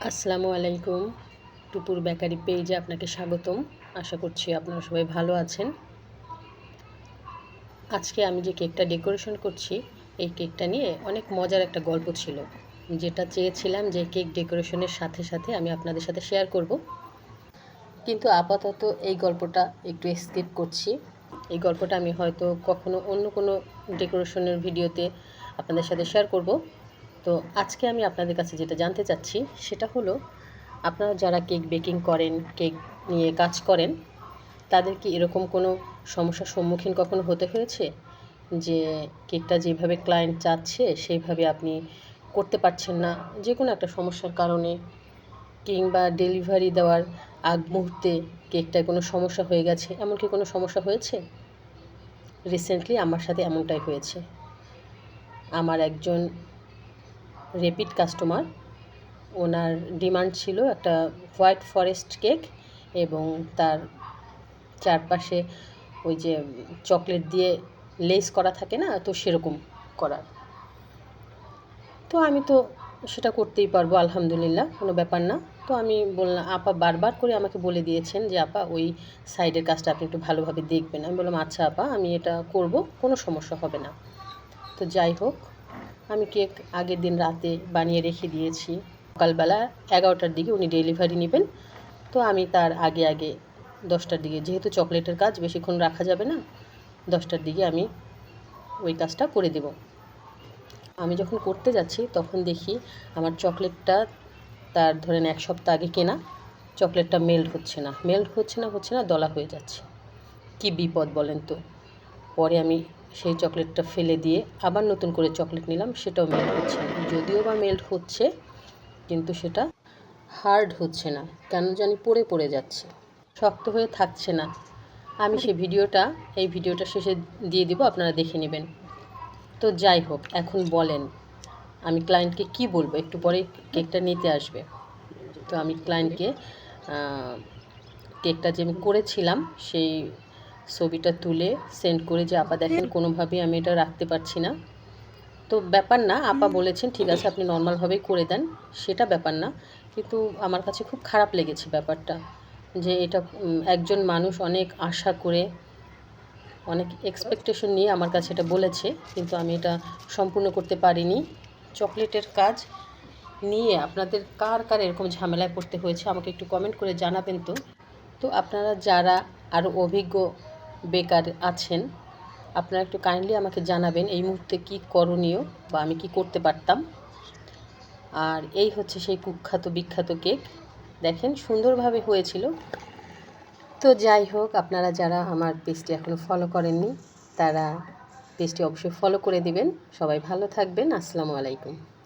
আসসালামু আলাইকুম। টুপুর বেকারি পেজে আপনাকে স্বাগতম। আশা করছি আপনারা সবাই ভালো আছেন। আজকে আমি যে কেকটা ডেকোরেশন করছি, এই কেকটা নিয়ে অনেক মজার একটা গল্প ছিল। যেটা চেয়েছিলাম যে কেক ডেকোরেশনের সাথে সাথে আমি আপনাদের সাথে শেয়ার করব। কিন্তু আপাতত এই গল্পটা একটু স্কিপ করছি। এই গল্পটা আমি হয়তো কখনো অন্য কোনো ডেকোরেশনের ভিডিওতে আপনাদের সাথে শেয়ার করব। তো আজকে আমি আপনাদের কাছে যেটা জানতে চাচ্ছি, সেটা হলো, আপনারা যারা কেক বেকিং করেন, কেক নিয়ে কাজ করেন, তাদের কি এরকম কোনো সমস্যার সম্মুখীন কখনো হতে হয়েছে? যে কেকটা যেভাবে ক্লায়েন্ট চাচ্ছে সেইভাবে আপনি করতে পারছেন না যে কোনো একটা সমস্যার কারণে, কিংবা ডেলিভারি দেওয়ার আগ মুহূর্তে কেকটায় কোনো সমস্যা হয়ে গেছে, এমন কি কোনো সমস্যা হয়েছে? রিসেন্টলি আমার সাথে এমনটাই হয়েছে। আমার একজন রেপিড কাস্টমার। ওনার ডিমান্ড ছিল একটা হোয়াইট ফরেস্ট কেক এবং তার চারপাশে ওই যে চকলেট দিয়ে লেস করা থাকে না, তো সেরকম করার। তো আমি তো সেটা করতেই পারব, আলহামদুলিল্লাহ, কোনো ব্যাপার না। তো আমি বললাম, আপা বারবার করে আমাকে বলে দিয়েছেন যে, আপা, ওই সাইডের কাজটা আপনি একটু ভালোভাবে দেখবেন। আমি বললাম আচ্ছা আপা, আমি এটা করব, কোনো সমস্যা হবে না। তো যাই হোক আমি কেক আগের দিন রাতে বানিয়ে রেখে দিয়েছি। সকালবেলা এগারোটার দিকে উনি ডেলিভারি নেবেন। তো আমি তার আগে আগে দশটার দিকে, যেহেতু চকলেটের কাজ বেশিক্ষণ রাখা যাবে না, দশটার দিকে আমি ওই কাজটা করে দেব। আমি যখন করতে যাচ্ছি, তখন দেখি আমার চকলেটটা তার ধরেন এক সপ্তাহ আগে কেনা, চকলেটটা মেল্ট হচ্ছে না। মেল্ট হচ্ছে না হচ্ছে না, দলা হয়ে যাচ্ছে। কি বিপদ বলেন তো? পরে আমি সেই চকলেটটা ফেলে দিয়ে আবার নতুন করে চকলেট নিলাম, সেটাও মেল্ট হচ্ছে যদিও বা মেল্ট হচ্ছে, কিন্তু সেটা হার্ড হচ্ছে না, কেন জানি পড়ে পড়ে যাচ্ছে। শক্ত হয়ে থাকছে না। আমি সেই ভিডিওটা, এই ভিডিওটা শেষে দিয়ে দিব, আপনারা দেখে নেবেন। তো যাই হোক, এখন বলেন, আমি ক্লায়েন্টকে কি বলব? একটু পরে কেকটা নিতে আসবে। তো আমি ক্লায়েন্টকে কেকটা যে আমি করেছিলাম, সেই ছবিটা তুলে সেন্ড করে যে, আপা দেখেন, কোনোভাবেই আমি এটা রাখতে পারছি না। তো ব্যাপার না, আপা বলেছেন, ঠিক আছে, আপনি নর্মালভাবেই করে দেন। সেটা ব্যাপার না, কিন্তু আমার কাছে খুব খারাপ লেগেছে ব্যাপারটা যে, এটা একজন মানুষ অনেক আশা করে, অনেক এক্সপেকটেশন নিয়ে আমার কাছে এটা বলেছে, কিন্তু আমি এটা সম্পূর্ণ করতে পারিনি। চকলেটের কাজ নিয়ে আপনাদের কার কার এরকম ঝামেলায় পড়তে হয়েছে, আমাকে একটু কমেন্ট করে জানাবেন তো। তো আপনারা যারা আরও অভিজ্ঞ বেকার আছেন, আপনারা একটু কাইন্ডলি আমাকে জানাবেন এই মুহূর্তে কি করণীয় বা আমি কি করতে পারতাম। আর এই হচ্ছে সেই কুখ্যাত বিখ্যাত কেক। দেখেন, সুন্দরভাবে হয়েছিল। তো যাই হোক, আপনারা যারা আমার পেজটি এখনও ফলো করেননি, তারা পেজটি অবশ্যই ফলো করে দিবেন। সবাই ভালো থাকবেন। আসসালামু আলাইকুম।